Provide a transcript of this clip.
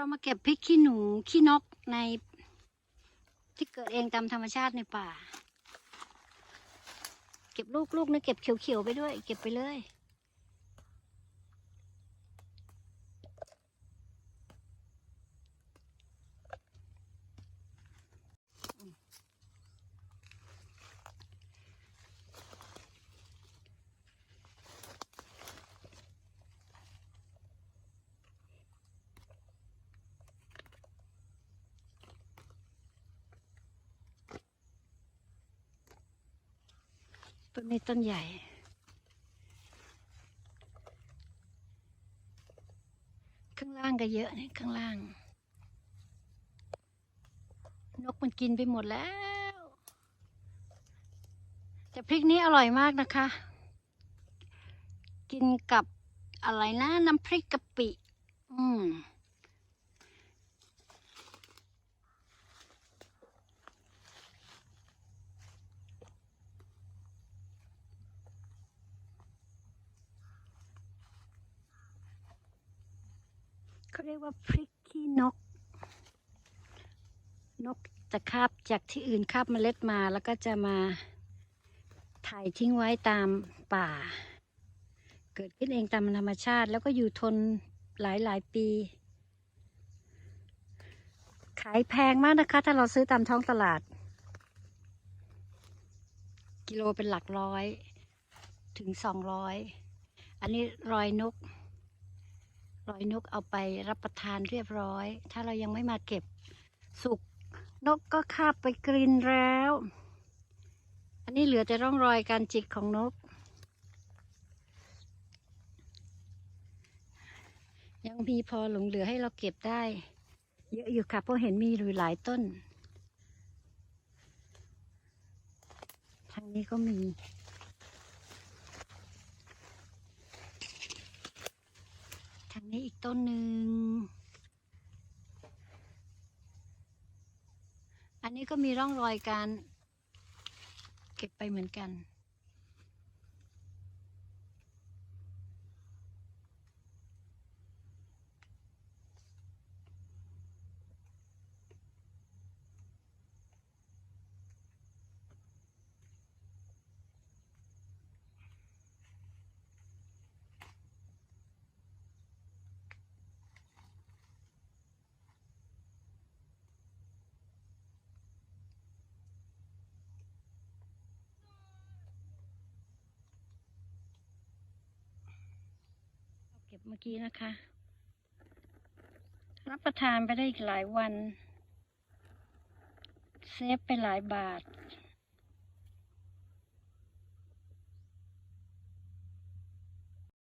เรามาเก็บพริกขี้หนูขี้นกในที่เกิดเองตามธรรมชาติในป่า เก็บลูกลูกนะเก็บเขียวๆไปด้วย เก็บไปเลย ต้นนี้ต้นใหญ่ ข้างล่างก็เยอะนี่ข้างล่าง นกมันกินไปหมดแล้ว แต่พริกนี้อร่อยมากนะคะ กินกับอะไรนะน้ำพริกกะปิ อืม เขาเรียกว่าพริกขี้นก นกจะคาบจากที่อื่นคาบเมล็ดมาแล้วก็จะมาถ่ายทิ้งไว้ตามป่า เกิดขึ้นเองตามธรรมชาติ แล้วก็อยู่ทนหลายหลายปี ขายแพงมากนะคะ ถ้าเราซื้อตามท้องตลาด กิโลเป็นหลักร้อย ถึงสองร้อย อันนี้รอยนก รอยนกเอาไปรับประทานเรียบร้อย ถ้าเรายังไม่มาเก็บสุกนกก็คาบไปกรินแล้ว อันนี้เหลือแต่ร่องรอยการจิกของนก ยังมีพอหลงเหลือให้เราเก็บได้ เยอะอยู่ค่ะเพราะเห็นมีอยู่หลายต้น ทางนี้ก็มี ทาง นี้อีกต้นหนึ่ง อันนี้ก็มีร่องรอยการเก็บไปเหมือนกัน บเมื่อกี้นะคะ รับประทานไปได้อีกหลายวัน เซฟไปหลายบาท